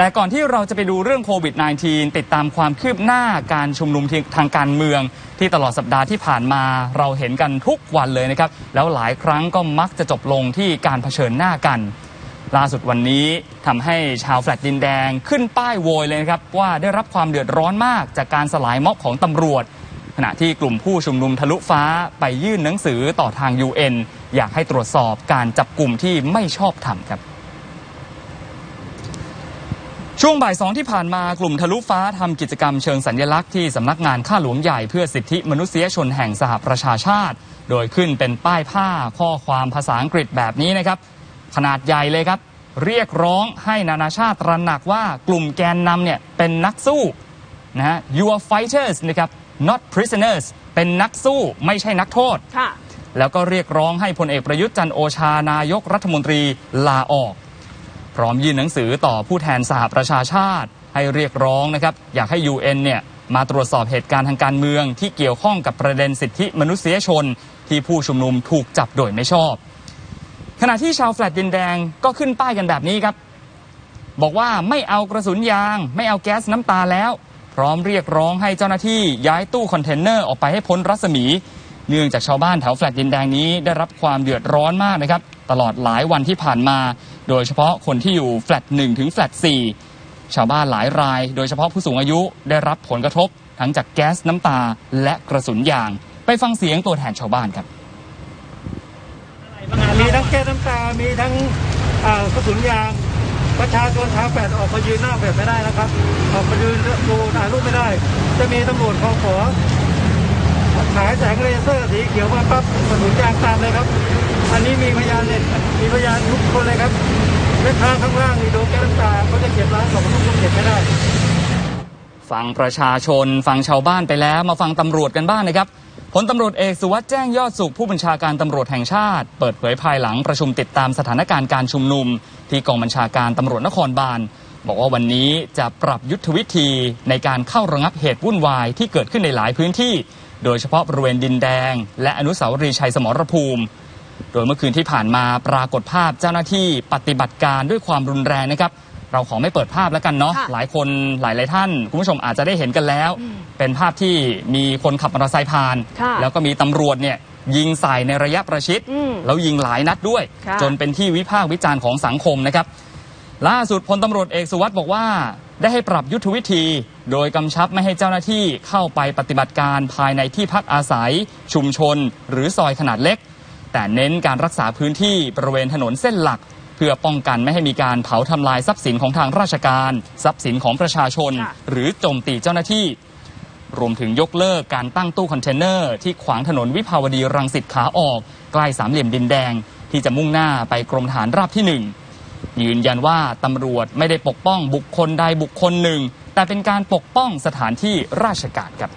แต่ก่อนที่เราจะไปดูเรื่องโควิด -19 ติดตามความคืบหน้าการชุมนุมทางการเมือง ที่ตลอดสัปดาห์ที่ผ่านมาเราเห็นกันทุกวันเลยนะครับ แล้วหลายครั้งก็มักจะจบลงที่การเผชิญหน้ากัน ล่าสุดวันนี้ทำให้ชาวแฟลตดินแดงขึ้นป้ายโวยเลยนะครับ ว่าได้รับความเดือดร้อนมากจากการสลายม็อบของตำรวจ ขณะที่กลุ่มผู้ชุมนุมทะลุฟ้าไปยื่นหนังสือต่อทาง UN อยากให้ตรวจสอบการจับกลุ่มที่ไม่ชอบธรรมครับ ช่วงบ่ายสองที่ผ่านมากลุ่มทะลุฟ้าทำกิจกรรมเชิงสัญญลักษณ์ที่สำนักงานข้าหลวงใหญ่เพื่อสิทธิมนุษยชนแห่งสหประชาชาติ โดยขึ้นเป็นป้ายผ้าข้อความภาษาอังกฤษแบบนี้นะครับ ขนาดใหญ่เลยครับ เรียกร้องให้นานาชาติตระหนักว่ากลุ่มแกนนำเนี่ยเป็นนักสู้นะฮะ you are fighters นะครับ not prisoners เป็นนักสู้ไม่ใช่นักโทษค่ะแล้วก็เรียกร้องให้พลเอกประยุทธ์จันทร์โอชานายกรัฐมนตรีลาออก พร้อมยื่นหนังสือต่อผู้แทนสหประชาชาติ ให้เรียกร้องนะครับ อยากให้ UN เนี่ยมาตรวจสอบเหตุการณ์ทางการเมือง ที่เกี่ยวข้องกับประเด็นสิทธิมนุษยชน ที่ผู้ชุมนุมถูกจับโดยไม่ชอบ ขณะที่ชาวแฟลตดินแดงก็ขึ้นป้ายกันแบบนี้ครับ บอกว่าไม่เอากระสุนยาง ไม่เอาแก๊สน้ำตาแล้ว พร้อมเรียกร้องให้เจ้าหน้าที่ย้ายตู้คอนเทนเนอร์ออกไปให้พ้นรัศมีเนื่องจากชาวบ้านแถวแฟลตดินแดงนี้ได้รับความเดือดร้อนมากนะครับ ตลอดหลายวันที่ผ่านมา โดยเฉพาะคนที่อยู่แฟลต1ถึงแฟลต4ชาวบ้านหลายราย โดยเฉพาะผู้สูงอายุได้รับผลกระทบ ทั้งจากแก๊สน้ำตาและกระสุนยาง ไปฟังเสียงตัวแทนชาวบ้านครับมีทั้งแก๊สน้ำตา มีทั้งกระสุนยาง ประชาชนชาวแปดออกมายืนหน้าแบบไม่ได้นะครับ ออกมายืนดูถ่ายรูปไม่ได้ จะมีตำรวจคอขอขายแสงเลเซอร์สีเขียวมาปั๊บกระสุนยางตามเลยครับ อันนี้มีพยานเนี่ยมีพยานทุกคนเลยครับแม่ค้าข้างล่างนี่โดนแก๊สน้ำตาเขาจะเก็บร้านสองลูกเก็บไม่ได้ ฟังประชาชนฟังชาวบ้านไปแล้วมาฟังตำรวจกันบ้างนะครับพลตำรวจเอกสุวัสด์แจ้งยอดสุขผู้บัญชาการตำรวจแห่งชาติ เปิดเผยภายหลังประชุมติดตามสถานการณ์การชุมนุม ที่กองบัญชาการตำรวจนครบาลบอกว่าวันนี้จะปรับยุทธวิธีในการเข้าระงับเหตุวุ่นวายที่เกิดขึ้นในหลายพื้นที่ โดยเฉพาะบริเวณดินแดง และอนุสาวรีย์ชัยสมรภูมิ โดยเมื่อคืนที่ผ่านมาปรากฏภาพเจ้าหน้าที่ปฏิบัติการด้วยความรุนแรงนะครับ เราขอไม่เปิดภาพแล้วกันเนาะค่ะหลายคนหลายหลายๆท่าน คุณผู้ชมอาจจะได้เห็นกันแล้ว เป็นภาพที่มีคนขับมอเตอร์ไซค์ผ่านค่ะแล้วก็มีตำรวจเนี่ยยิงใส่ในระยะประชิดอืมแล้วยิงหลายนัดด้วยค่ะจนเป็นที่วิพากษ์วิจารณ์ของสังคมนะครับ ล่าสุดพลตำรวจเอกสุวัสด์บอกว่า ได้ให้ปรับยุทธวิธี โดยกำชับไม่ให้เจ้าหน้าที่เข้าไปปฏิบัติการภายในที่พักอาศัย ชุมชน หรือซอยขนาดเล็ก แต่เน้นการรักษาพื้นที่บริเวณถนนเส้นหลัก เพื่อป้องกันไม่ให้มีการเผาทำลายทรัพย์สินของทางราชการ ทรัพย์สินของประชาชนค่ะหรือโจมตีเจ้าหน้าที่ รวมถึงยกเลิกการตั้งตู้คอนเทนเนอร์ที่ขวางถนนวิภาวดีรังสิตขาออกใกล้สามเหลี่ยมดินแดง ที่จะมุ่งหน้าไปกรมฐานราบที่หนึ่งยืนยันว่าตำรวจไม่ได้ปกป้องบุคคลใดบุคคลหนึ่ง แต่เป็นการปกป้องสถานที่ราชการครับ